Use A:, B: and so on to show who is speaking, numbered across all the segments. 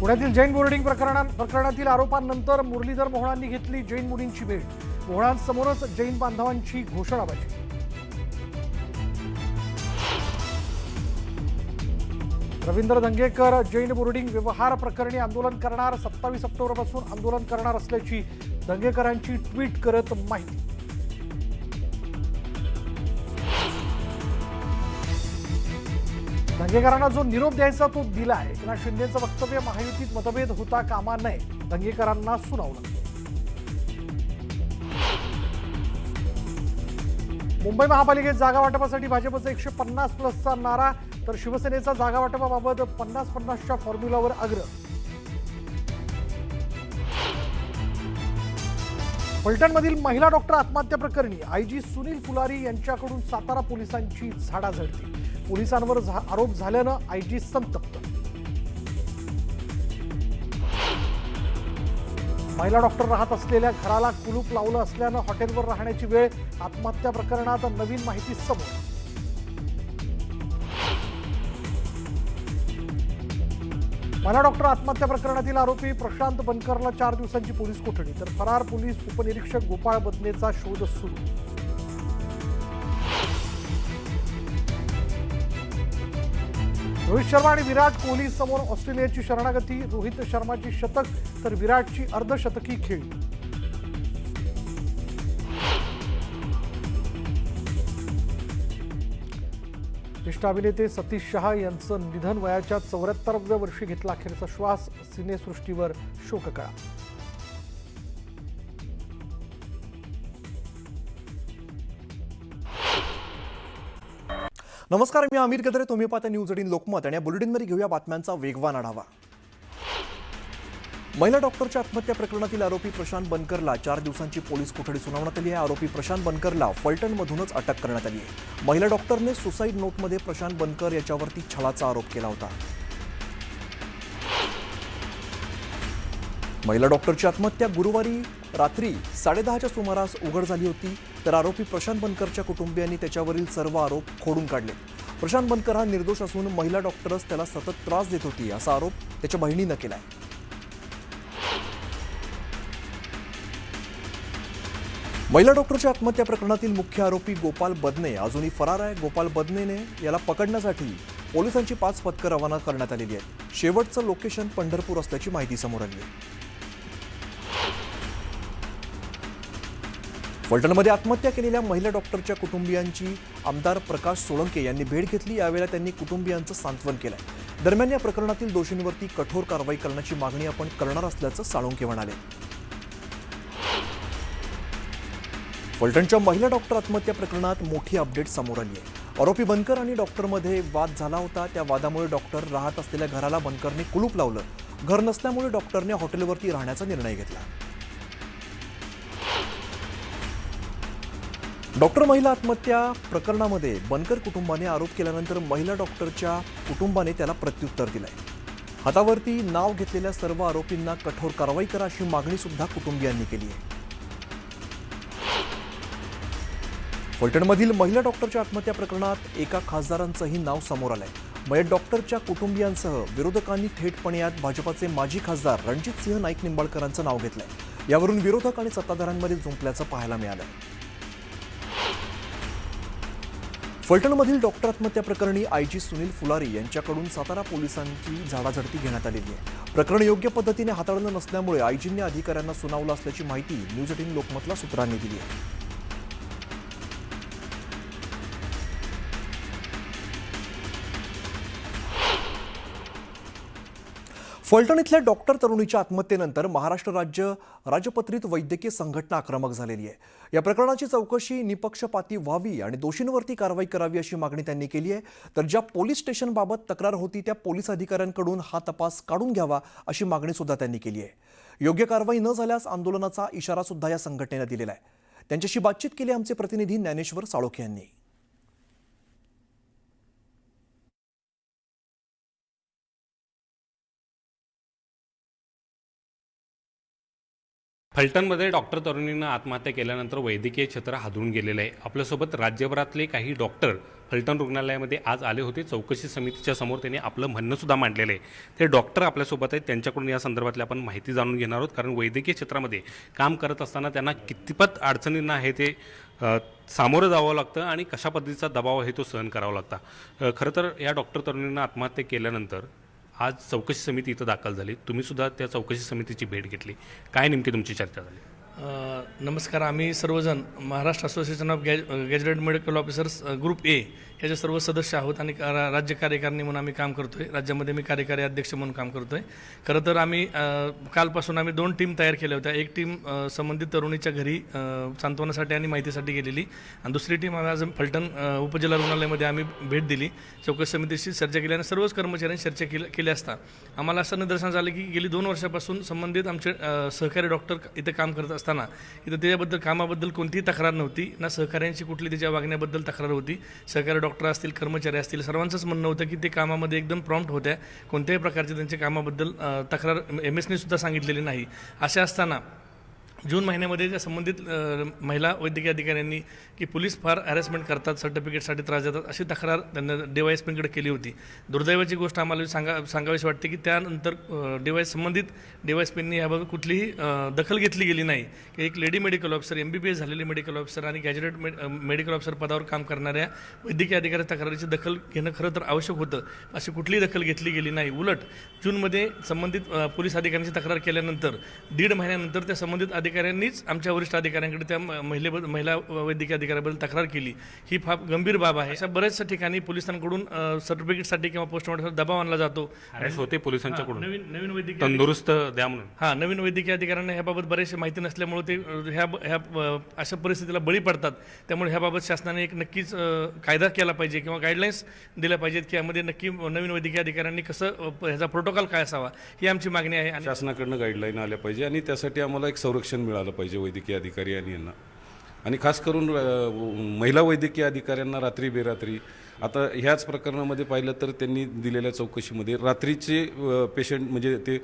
A: पुण्यातील जैन बोर्डिंग प्रकरणा प्रकरणातील आरोपांनंतर मुरलीधर मोहळांनी घेतली जैन मुलींची भेट. मोहळांसमोरच जैन बांधवांची घोषणाबाजी रवींद्र धंगेकर जैन बोर्डिंग व्यवहार प्रकरणी आंदोलन करणार सत्तावीस ऑक्टोबरपासून आंदोलन करणार असल्याची धंगेकरांची ट्विट करत माहिती. दंगेकरांना जो निरोप द्यायचा तो दिलाय. एकनाथ शिंदेचं वक्तव्य महायुतीत मतभेद होता कामा नये दंगेकरांना सुनावलं. मुंबई महापालिकेत जागा वाटपासाठी भाजपचा एकशे पन्नास प्लसचा नारा तर शिवसेनेचा जागा वाटपाबाबत पन्नास पन्नासच्या फॉर्म्युलावर आग्रह. फलटणमधील महिला डॉक्टर आत्महत्या प्रकरणी आयजी सुनील फुलारी यांच्याकडून सातारा पोलिसांची झाडाझडती. पोलिसांवर झा- आरोप झाल्यानं आयजी संतप्त. महिला डॉक्टर राहत असलेल्या घराला कुलूप लावलं असल्यानं हॉटेलवर राहण्याची वेळ आत्महत्या प्रकरणात नवीन माहिती समोर. महिला डॉक्टर आत्महत्या प्रकरणातील आरोपी प्रशांत बनकरला चार दिवसांची पोलीस कोठडी तर फरार पोलीस उपनिरीक्षक गोपाळ बदनेचा शोध सुरू. रोहित शर्मा आणि विराट कोहली समोर ऑस्ट्रेलियाची शरणागती रोहित शर्माची शतक तर विराटची अर्धशतकी खेळ. ज्येष्ठ अभिनेते सतीश शहा यांचं निधन वयाच्या चौऱ्याहत्तराव्या वर्षी घेतला अखेरचा श्वास सिनेसृष्टीवर शोककळा.
B: नमस्कार मी अमित गदरे. तुम्ही पाहता न्यूज एटीन लोकमत आणि या बुलेटिनमध्ये घेऊया बातम्यांचा वेगवान आढावा. महिला डॉक्टरच्या आत्महत्या प्रकरणातील आरोपी प्रशांत बनकरला चार दिवसांची पोलीस कोठडी सुनावण्यात आली आहे. आरोपी प्रशांत बनकरला फलटणमधूनच अटक करण्यात आली आहे. महिला डॉक्टरने सुसाईड नोटमध्ये प्रशांत बनकर याच्यावरती छळाचा आरोप केला होता. महिला डॉक्टरची आत्महत्या गुरुवारी रात्री साडेदहाच्या सुमारास उघड झाली होती तर आरोपी प्रशांत बनकरच्या कुटुंबियांनी त्याच्यावरील सर्व आरोप खोडून काढले. प्रशांत बनकर हा निर्दोष असून महिला डॉक्टरच त्याला सतत त्रास देत होती असा आरोप त्याच्या बहिणीनं केलाय. महिला डॉक्टरच्या आत्महत्या प्रकरणातील मुख्य आरोपी गोपाल बदने अजूनही फरार आहे. गोपाल बदनेने याला पकडण्यासाठी पोलिसांची पाच पथकं रवाना करण्यात आलेली आहेत. शेवटचं लोकेशन पंढरपूर असल्याची माहिती समोर आली आहे. फलटणमध्ये आत्महत्या केलेल्या महिला डॉक्टरच्या कुटुंबियांची आमदार प्रकाश सोळंके यांनी भेट घेतली. यावेळेला त्यांनी कुटुंबियांचं सांत्वन केलंय. दरम्यान या प्रकरणातील दोषींवरती कठोर कारवाई करण्याची मागणी आपण करणार असल्याचं साळुंके म्हणाले. फलटणच्या महिला डॉक्टर आत्महत्या प्रकरणात मोठी अपडेट समोर आली आहे आरोपी बनकर आणि डॉक्टरमध्ये वाद झाला होता. त्या वादामुळे डॉक्टर राहत असलेल्या घराला बनकरने कुलूप लावलं. घर नसल्यामुळे डॉक्टरने हॉटेलवरती राहण्याचा निर्णय घेतला. डॉक्टर महिला आत्महत्या प्रकरणामध्ये बनकर कुटुंबाने आरोप केल्यानंतर महिला डॉक्टरच्या कुटुंबाने त्याला प्रत्युत्तर दिलंय. हातावरती नाव घेतलेल्या सर्व आरोपींना कठोर कारवाई करा अशी मागणी सुद्धा कुटुंबियांनी केली आहे. फलटणमधील महिला डॉक्टरच्या आत्महत्या प्रकरणात एका खासदारांचंही नाव समोर आलंय. मयत डॉक्टरच्या कुटुंबियांसह विरोधकांनी थेटपणे यात भाजपाचे माजी खासदार रणजित सिंह नाईक निंबाळकरांचं नाव घेतलंय. यावरून विरोधक आणि सत्ताधाऱ्यांमध्ये जुंपल्याचं पाहायला मिळालं फलटणमधील डॉक्टर आत्महत्या प्रकरणी आयजी सुनील फुलारी यांच्याकडून सातारा पोलिसांची झाडाझडती घेण्यात आलेली आहे. प्रकरण योग्य पद्धतीने हाताळलं नसल्यामुळे आयजींनी अधिकाऱ्यांना सुनावलं असल्याची माहिती न्यूज एटीन लोकमतला सूत्रांनी दिली आहे. फलटण इथल्या डॉक्टर तरुणीच्या आत्महत्येनंतर महाराष्ट्र राज्य राजपत्रित वैद्यकीय संघटना आक्रमक झालेली आहे. या प्रकरणाची चौकशी निपक्षपाती व्हावी आणि दोषींवरती कारवाई करावी अशी मागणी त्यांनी केली आहे. तर ज्या पोलीस स्टेशनबाबत तक्रार होती त्या पोलीस अधिकाऱ्यांकडून हा तपास काढून घ्यावा अशी मागणी सुद्धा त्यांनी केली आहे. योग्य कारवाई न झाल्यास आंदोलनाचा इशारा सुद्धा या संघटनेनं दिलेला आहे. त्यांच्याशी बातचीत केली आमचे प्रतिनिधी ज्ञानेश्वर साळोखे यांनी.
C: फलटणमध्ये डॉक्टर तरुणीनं आत्महत्या केल्यानंतर वैद्यकीय क्षेत्र हादरून गेलेलं आहे. आपल्यासोबत राज्यभरातले काही डॉक्टर फलटण रुग्णालयामध्ये आज आले होते. चौकशी समितीच्या समोर त्यांनी आपलं म्हणणंसुद्धा मांडलेलं आहे. ते डॉक्टर आपल्यासोबत आहेत. त्यांच्याकडून या संदर्भातली आपण माहिती जाणून घेणार आहोत. कारण वैद्यकीय क्षेत्रामध्ये काम करत असताना त्यांना कितपत अडचणींना आहे ते सामोरं जावं लागतं आणि कशा पद्धतीचा दबाव आहे तो सहन करावा लागता. खरं तर या डॉक्टर तरुणींना आत्महत्या केल्यानंतर आज चौकशी समिती इथं दाखल झाली. तुम्हीसुद्धा त्या चौकशी समितीची भेट घेतली. काय नेमकी तुमची चर्चा झाली?
D: नमस्कार. आम्ही सर्वजण Maharashtra association of guys gazetted medical officers group A याचे सर्व सदस्य आहोत आणि राज्य कार्यकारिणी म्हणून आम्ही काम करतो आहे राज्यामध्ये मी कार्यकारी अध्यक्ष म्हणून काम करतो आहे खरं तर आम्ही कालपासून आम्ही दोन टीम तयार केल्या होत्या. एक टीम संबंधित तरुणीच्या घरी सांत्वनासाठी आणि माहितीसाठी गेलेली. आणि दुसरी टीम आम्ही आज फलटण उपजिल्हा रुग्णालयामध्ये आम्ही भेट दिली. चौकशी समितीशी चर्चा केली आणि सर्वच कर्मचाऱ्यांनी चर्चा केली केली असता. आम्हाला असं निदर्शन झालं की गेली दोन वर्षापासून संबंधित आमचे सहकारी डॉक्टर इथं काम करत असताना इथं त्याच्याबद्दल कामाबद्दल कोणतीही तक्रार नव्हती. ना सहकाऱ्यांची कुठली त्याच्या वागण्याबद्दल तक्रार होती. सहकारी डॉक्टर असतील कर्मचारी असतील सर्वांचंच म्हणणं होतं की ते कामामध्ये एकदम प्रॉम्प्ट होत्या. कोणत्याही प्रकारच्या त्यांच्या कामाबद्दल तक्रार एम एसने सुद्धा सांगितलेली नाही. असे असताना जून महिन्यामध्ये ज्या संबंधित महिला वैद्यकीय अधिकाऱ्यांनी की पोलीस फार हॅरेसमेंट करतात सर्टिफिकेटसाठी त्रास देतात अशी तक्रार त्यांना डीवायएसपीकडे केली होती. दुर्दैवाची गोष्ट आम्हाला सांगा सांगावीशी वाटते की त्यानंतर डीवायस संबंधित डीवायएसपींनी याबाबत कुठलीही दखल घेतली गेली नाही. की एक lady medical officer M B B S झालेली मेडिकल ऑफिसर आणि गॅजेटेड मेडिकल ऑफिसर पदावर काम करणाऱ्या वैद्यकीय अधिकारी तक्रारीची दखल घेणं खरं तर आवश्यक होतं. अशी कुठलीही दखल घेतली गेली नाही. उलट जूनमध्ये संबंधित पोलीस अधिकाऱ्यांची तक्रार केल्यानंतर दीड महिन्यानंतर त्या संबंधित अधिकाऱ्यांनीच आमच्या वरिष्ठ अधिकाऱ्यांकडे त्या म- महिलेबद्दल महिला वैद्यकीय अधिकाऱ्याबद्दल तक्रार केली. ही फार गंभीर बाब आहे. अशा बऱ्याचशा ठिकाणी पोलिसांकडून सर्टिफिकेटसाठी किंवा पोस्टमॉर्टमसाठी दबाव आणला जातो.
C: होते पोलिसांच्याकडून.
D: नवीन नवीन वैद्यकीय
C: तंदुरुस्त द्या म्हणून.
D: हां नवीन वैद्यकीय अधिकाऱ्यांना ह्याबाबत बरेचसे माहिती नसल्यामुळे ते ह्या ह्या अशा परिस्थितीला बळी पडतात. त्यामुळे ह्याबाबत शासनाने एक नक्कीच कायदा केला पाहिजे किंवा गाईडलाईन्स दिल्या पाहिजेत की यामध्ये नक्की नवीन वैद्यकीय अधिकाऱ्यांनी कसं ह्याचा प्रोटोकॉल काय असावा ही आमची मागणी आहे आणि
E: शासनाकडनं गाईडलाईन आल्या पाहिजे आणि त्यासाठी आम्हाला एक संरक्षण मिळालं पाहिजे वैद्यकीय अधिकारी आणि यांना. आणि खास करून महिला वैद्यकीय अधिकाऱ्यांना रात्री बेरात्री आता ह्याच प्रकरणामध्ये पाहिलं तर त्यांनी दिलेल्या चौकशीमध्ये रात्रीचे पेशंट म्हणजे ते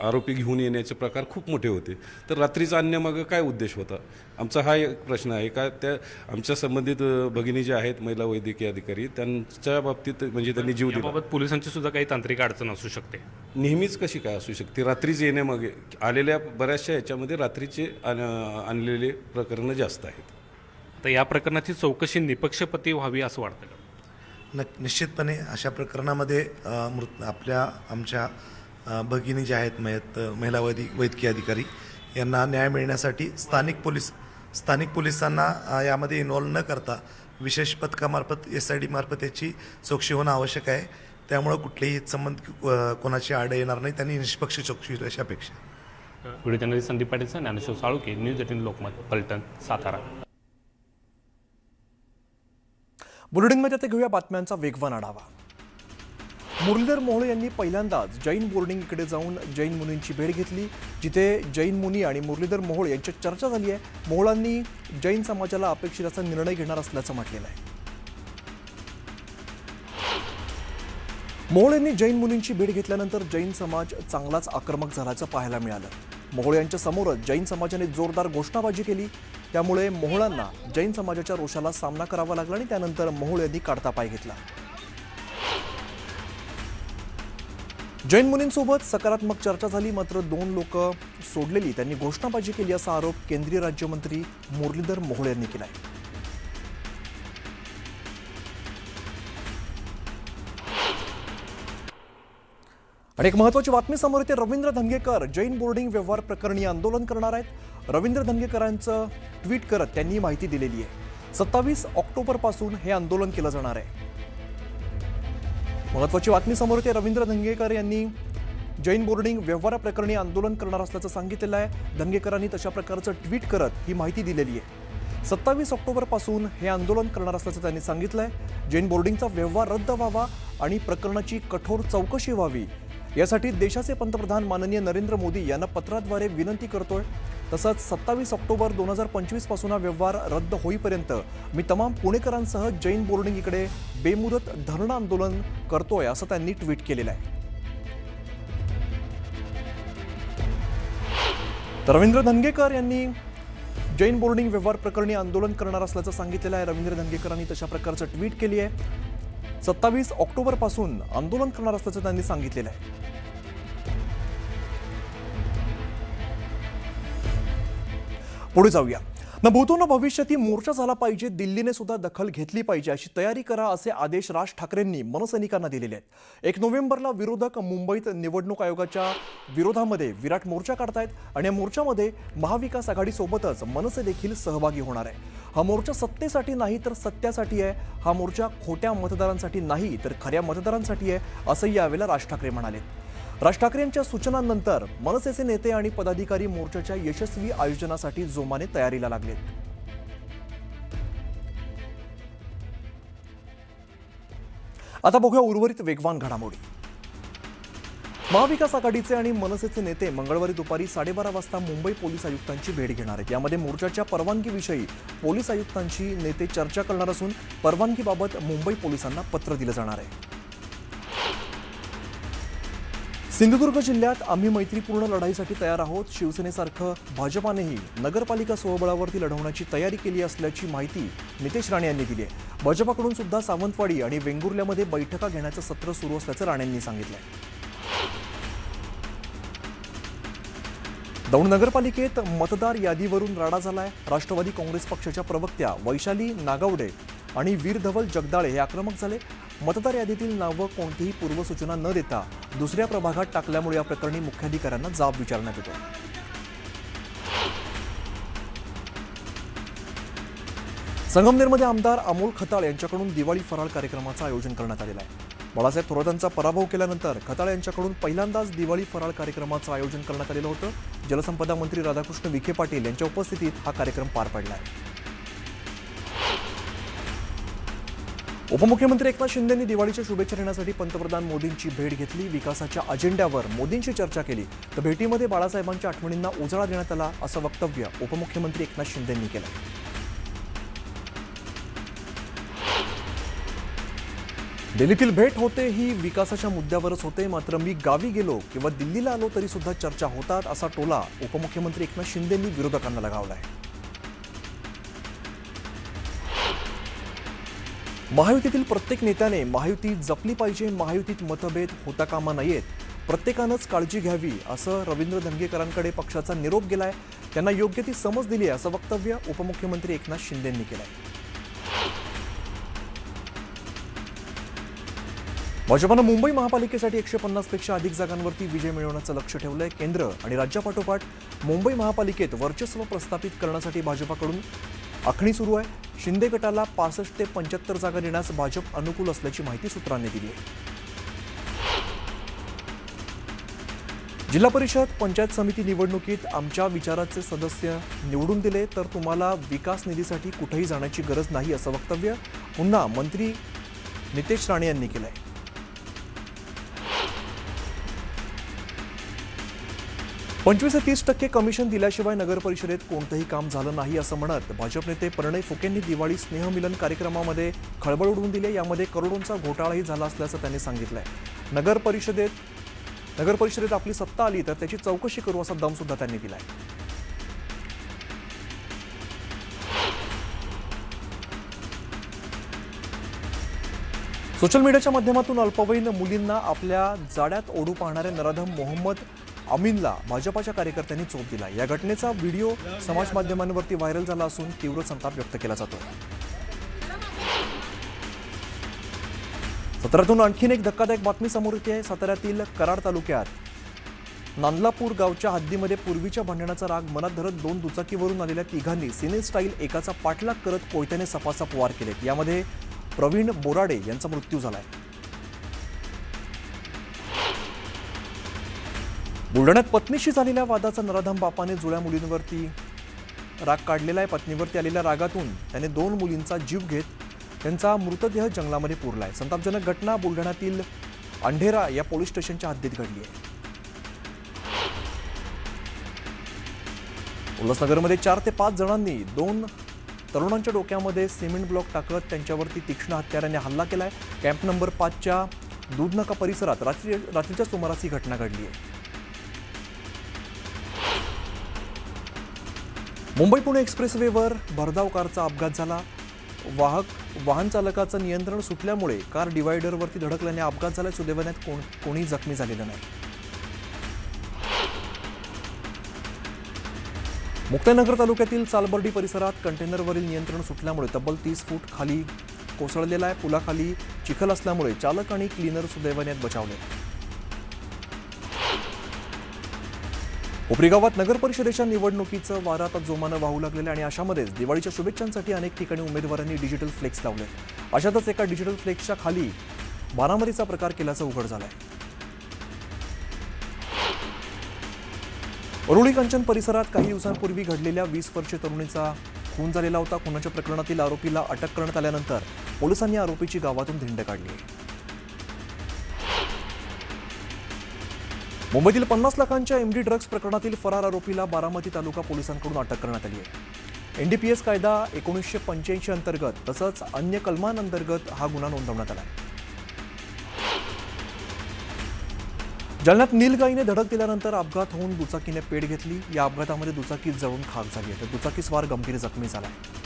E: आरोपी घेऊन येण्याचे प्रकार खूप मोठे होते. तर रात्रीचा आणण्यामागं काय उद्देश होता? आमचा हा एक प्रश्न आहे का? त्या आमच्या संबंधित भगिनी ज्या आहेत महिला वैद्यकीय अधिकारी त्यांच्या बाबतीत म्हणजे त्यांनी जीव दिला.
C: पोलिसांची सुद्धा काही तांत्रिक अडचण असू शकते.
E: नेहमीच कशी काय असू शकते? रात्रीच येण्यामागे आलेल्या बऱ्याचशा याच्यामध्ये रात्रीचे आण- आणलेले प्रकरणं जास्त आहेत.
C: तर या प्रकरणाची चौकशी निपक्षपती व्हावी असं वाटतं का?
F: न निश्चितपणे अशा प्रकरणामध्ये मृत आपल्या आमच्या भगिनी ज्या आहेत मयत महिला वैद्य वैद्यकीय अधिकारी यांना न्याय मिळण्यासाठी स्थानिक पोलीस स्थानिक पोलिसांना यामध्ये इन्व्हॉल्व न करता विशेष पथकामार्फत एस आय डी मार्फत याची चौकशी होणं आवश्यक आहे. त्यामुळं कुठलेही संबंध कोणाची आड येणार नाही. त्यांनी निष्पक्ष चौकशी होईल अशी अपेक्षा.
C: Video journalist Sandeep Patil Dnyaneshwar Saluke news eighteen Lokmat Phaltan Satara.
B: बुलेटिनमध्ये आता घेऊया बातम्यांचा वेगवान आढावा. मुरलीधर मोहोळ यांनी पहिल्यांदाच जैन बोर्डिंग इकडे जाऊन जैन मुनींची भेट घेतली जिथे जैन मुनी आणि मुरलीधर मोहोळ यांच्यात चर्चा झाली आहे. मोहोळांनी जैन समाजाला अपेक्षित असा निर्णय घेणार असल्याचं म्हटलेलं आहे. मोहोळ यांनी जैन मुनींची भेट घेतल्यानंतर जैन समाज चांगलाच आक्रमक झाल्याचं पाहायला मिळालं. मोहोळ यांच्या समोरच जैन समाजाने जोरदार घोषणाबाजी केली. त्यामुळे मोहोळांना जैन समाजाच्या रोषाला सामना करावा लागला आणि त्यानंतर मोहोळ यांनी काढता पाय घेतला. जैन मुनींसोबत सकारात्मक चर्चा झाली मात्र दोन लोक सोडलेली. त्यांनी घोषणाबाजी केली असा आरोप केंद्रीय राज्यमंत्री मुरलीधर मोहोळ यांनी केलाय. आणि एक महत्वाची बातमी समोर येते. रवींद्र धंगेकर जैन बोर्डिंग व्यवहार प्रकरणी आंदोलन करणार आहेत. रवींद्र धंगेकरांचं ट्विट करत त्यांनी माहिती दिलेली आहे. सत्तावीस ऑक्टोबरपासून हे आंदोलन केलं जाणार आहे. महत्वाची बातमी समोर येते. रवींद्र धंगेकर यांनी जैन बोर्डिंग व्यवहाराप्रकरणी आंदोलन करणार असल्याचं सांगितलेलं आहे. धंगेकरांनी तशा प्रकारचं ट्विट करत ही माहिती दिलेली आहे. सत्तावीस ऑक्टोबरपासून हे आंदोलन करणार असल्याचं त्यांनी सांगितलं आहे जैन बोर्डिंगचा व्यवहार रद्द व्हावा आणि प्रकरणाची कठोर चौकशी व्हावी. यासाठी देशाचे पंतप्रधान माननीय नरेंद्र मोदी यांना पत्राद्वारे विनंती करतोय. तसंच सत्तावीस ऑक्टोबर दोन हजार पंचवीसपासून हा व्यवहार रद्द होईपर्यंत मी तमाम पुणेकरांसह जैन बोर्डिंग इकडे बेमुदत धरणं आंदोलन करतोय असं त्यांनी ट्विट केलेलं आहे. तर रवींद्र धनगेकर यांनी जैन बोर्डिंग व्यवहार प्रकरणी आंदोलन करणार असल्याचं सांगितलेलं आहे. रवींद्र धनगेकरांनी तशा प्रकारचं ट्विट केली आहे. सत्तावीस ऑक्टोबरपासून आंदोलन करणार असल्याचं त्यांनी सांगितलेलं आहे. पुढे जाऊया. न भूतो ना मोर्चा झाला पाहिजे दिल्लीने सुद्धा दखल घेतली पाहिजे अशी तयारी करा असे आदेश राज ठाकरेंनी मनसैनिकांना दिलेले आहेत. एक नोव्हेंबरला विरोधक मुंबईत निवडणूक आयोगाच्या विरोधामध्ये विराट मोर्चा काढतायत आणि या मोर्चामध्ये महाविकास आघाडीसोबतच मनसे देखील सहभागी होणार आहे. हा मोर्चा सत्तेसाठी नाही तर सत्यासाठी आहे. हा मोर्चा खोट्या मतदारांसाठी नाही तर खऱ्या मतदारांसाठी आहे असंही यावेळेला राज ठाकरे म्हणाले. राज ठाकरे यांच्या सूचनांनंतर मनसेचे नेते आणि पदाधिकारी मोर्चाच्या यशस्वी आयोजनासाठी जोमाने तयारीला लागलेत. आता बघूया उर्वरित वेगवान घडामोडी. महाविकास आघाडीचे आणि मनसेचे नेते मंगळवारी दुपारी साडेबारा वाजता मुंबई पोलीस आयुक्तांची भेट घेणार आहेत. यामध्ये मोर्चाच्या परवानगीविषयी पोलीस आयुक्तांची नेते चर्चा करणार असून परवानगीबाबत मुंबई पोलिसांना पत्र दिलं जाणार आहे. सिंधुदुर्ग जिल्ह्यात आम्ही मैत्रीपूर्ण लढाईसाठी तयार आहोत. शिवसेनेसारखं भाजपानेही नगरपालिका स्वबळावरती लढवण्याची तयारी केली असल्याची माहिती नितेश राणे यांनी दिली आहे. भाजपाकडून सुद्धा सावंतवाडी आणि वेंगुर्ल्यामध्ये बैठका घेण्याचं सत्र सुरू असल्याचं राणेंनी सांगितलंय. दौंड नगरपालिकेत मतदार यादीवरून राडा झालाय. राष्ट्रवादी काँग्रेस पक्षाच्या प्रवक्त्या वैशाली नागावडे आणि वीर धवल जगदाळे हे आक्रमक झाले. मतदार यादीतील नावं कोणतीही पूर्वसूचना न देता दुसऱ्या प्रभागात टाकल्यामुळे या प्रकरणी मुख्याधिकाऱ्यांना जाब विचारण्यात येतो. संगमनेरमध्ये आमदार अमोल खताळ यांच्याकडून दिवाळी फराळ कार्यक्रमाचं आयोजन करण्यात आलेलं आहे. बाळासाहेब थोरातांचा पराभव केल्यानंतर खताळ यांच्याकडून पहिल्यांदाच दिवाळी फराळ कार्यक्रमाचं आयोजन करण्यात आलेलं होतं. जलसंपदा मंत्री राधाकृष्ण विखे पाटील यांच्या उपस्थितीत हा कार्यक्रम पार पडला आहे. उपमुख्यमंत्री एकनाथ शिंदेंनी दिवाळीच्या शुभेच्छा देण्यासाठी पंतप्रधान मोदींची भेट घेतली विकासाच्या अजेंड्यावर मोदींशी चर्चा केली. तर भेटीमध्ये बाळासाहेबांच्या आठवणींना उजाळा देण्यात आला असं वक्तव्य उपमुख्यमंत्री एकनाथ शिंदेंनी केलं. दिल्लीतील भेट होते ही विकासाच्या मुद्द्यावरच होते. मात्र मी गावी गेलो किंवा दिल्लीला आलो तरी सुद्धा चर्चा होतात असा टोला उपमुख्यमंत्री एकनाथ शिंदेंनी विरोधकांना लगावला आहे महायुतीतील प्रत्येक नेत्याने महायुती जपली पाहिजे महायुतीत मतभेद होता कामा नयेत. प्रत्येकानंच काळजी घ्यावी असं रवींद्र धनगेकरांकडे पक्षाचा निरोप गेलाय. त्यांना योग्य ती समज दिली आहे असं वक्तव्य उपमुख्यमंत्री एकनाथ शिंदेंनी केलंय. भाजपानं मुंबई महापालिकेसाठी एकशे पन्नासपेक्षा अधिक जागांवरती विजय मिळवण्याचं लक्ष ठेवलंय केंद्र आणि राज्यापाठोपाठ मुंबई महापालिकेत वर्चस्व प्रस्थापित करण्यासाठी भाजपाकडून आखणी सुरू आहे. शिंदे गटाला पासष्ट ते पंच्याहत्तर जागा देण्यास भाजप अनुकूल असल्याची माहिती सूत्रांनी दिली आहे. जिल्हा परिषद पंचायत समिती निवडणुकीत आमच्या विचाराचे सदस्य निवडून दिले तर तुम्हाला विकास निधीसाठी कुठेही जाण्याची गरज नाही असं वक्तव्य पुन्हा मंत्री नितेश राणे यांनी केलं आहे पंचवीस ते तीस टक्के कमिशन दिल्याशिवाय नगरपरिषदेत कोणतंही काम झालं नाही असं म्हणत भाजप नेते प्रणय फुकेंनी दिवाळी स्नेहमिलन कार्यक्रमामध्ये खळबळ उडवून दिली यामध्ये करोडोंचा घोटाळाही झाला असल्याचं त्यांनी सांगितलंय. नगर परिषदेत नगर परिषदेत आपली सत्ता आली तर त्याची चौकशी करू असा दम सुद्धा त्यांनी दिलाय. सोशल मीडियाच्या माध्यमातून अल्पवयीन मुलींना आपल्या जाड्यात ओढू पाहणाऱ्या नराधम मोहम्मद अमीनला भाजपाच्या कार्यकर्त्यांनी चोप दिला. या घटनेचा व्हिडिओ समाज माध्यमांवरती व्हायरल झाला असून तीव्र संताप व्यक्त केला जातो सत्रातून आणखीन एक धक्कादायक बातमी समोर येते. आहे साताऱ्यातील कराड तालुक्यात नांदलापूर गावच्या हद्दीमध्ये पूर्वीच्या भांडणाचा राग मनात धरत दोन दुचाकीवरून आलेल्या तिघांनी सिने स्टाईल एकाचा पाठलाग करत कोयत्याने सपासप वार केलेत. यामध्ये प्रवीण बोराडे यांचा मृत्यू झाला आहे बुलढाण्यात पत्नीशी झालेल्या वादाचा नराधम बापाने जुळ्या मुलींवरती राग काढलेला आहे. पत्नीवरती आलेल्या रागातून त्याने दोन मुलींचा जीव घेत त्यांचा मृतदेह जंगलामध्ये पुरला आहे संतापजनक घटना बुलढाण्यातील अंढेरा या पोलीस स्टेशनच्या हद्दीत घडली आहे. उल्हासनगरमध्ये चार ते पाच जणांनी दोन तरुणांच्या डोक्यामध्ये सिमेंट ब्लॉक टाकत त्यांच्यावरती तीक्ष्ण हत्याराने हल्ला केला आहे कॅम्प नंबर पाचच्या दूधनाका परिसरात रात्री रात्रीच्या सुमारास ही घटना घडली आहे. मुंबई पुणे एक्सप्रेसवेवर भरधाव कारचा अपघात झाला. वाहक वाहन चालकाचं नियंत्रण सुटल्यामुळे कार डिवायडरवरती धडकल्याने अपघात झाला सुदैवाने कोण कोणी जखमी झालेलं नाही. मुक्ताईनगर तालुक्यातील चालबर्डी परिसरात कंटेनरवरील नियंत्रण सुटल्यामुळे तब्बल तीस फूट खाली कोसळलेला आहे. पुलाखाली चिखल असल्यामुळे चालक आणि क्लीनर सुदैवाने बचावले. उपरीगावात नगर परिषदेच्या निवडणुकीचं वारं आता जोमानं वाहू लागलेलं आहे आणि अशामध्येच दिवाळीच्या शुभेच्छांसाठी अनेक ठिकाणी उमेदवारांनी डिजिटल फ्लेक्स लावले. अशातच एका डिजिटल फ्लेक्सच्या खाली बारामतीचा प्रकार केल्याचं उघड झालंय. अरुळी कंचन परिसरात काही दिवसांपूर्वी घडलेल्या वीस वर्षीय तरुणीचा खून झालेला होता. खुनाच्या प्रकरणातील आरोपीला अटक करण्यात आल्यानंतर पोलिसांनी आरोपीची गावातून धिंड काढली. मुंबईतील पन्नास लाखांच्या एमडी ड्रग्ज प्रकरणातील फरार आरोपीला बारामती तालुका पोलिसांकडून अटक करण्यात आली आहे. एनडीपीएस कायदा एकोणीसशे पंच्याऐंशी अंतर्गत तसंच अन्य कलमांअंतर्गत हा गुन्हा नोंदवण्यात आला आहे. जालन्यात नीलगाईने धडक दिल्यानंतर अपघात होऊन दुचाकीने पेट घेतली. या अपघातामध्ये दुचाकी जळून खाक झाली आहे. तर दुचाकीस्वार गंभीर जखमी झाला आहे.